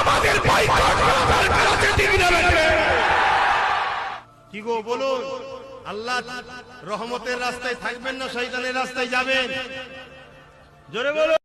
আমাদের বয়কট করার কাছে বলুন আল্লাহ রহমতের রাস্তায় থাকবেন না শয়তানের রাস্তায় যাবেন? জোরে বলো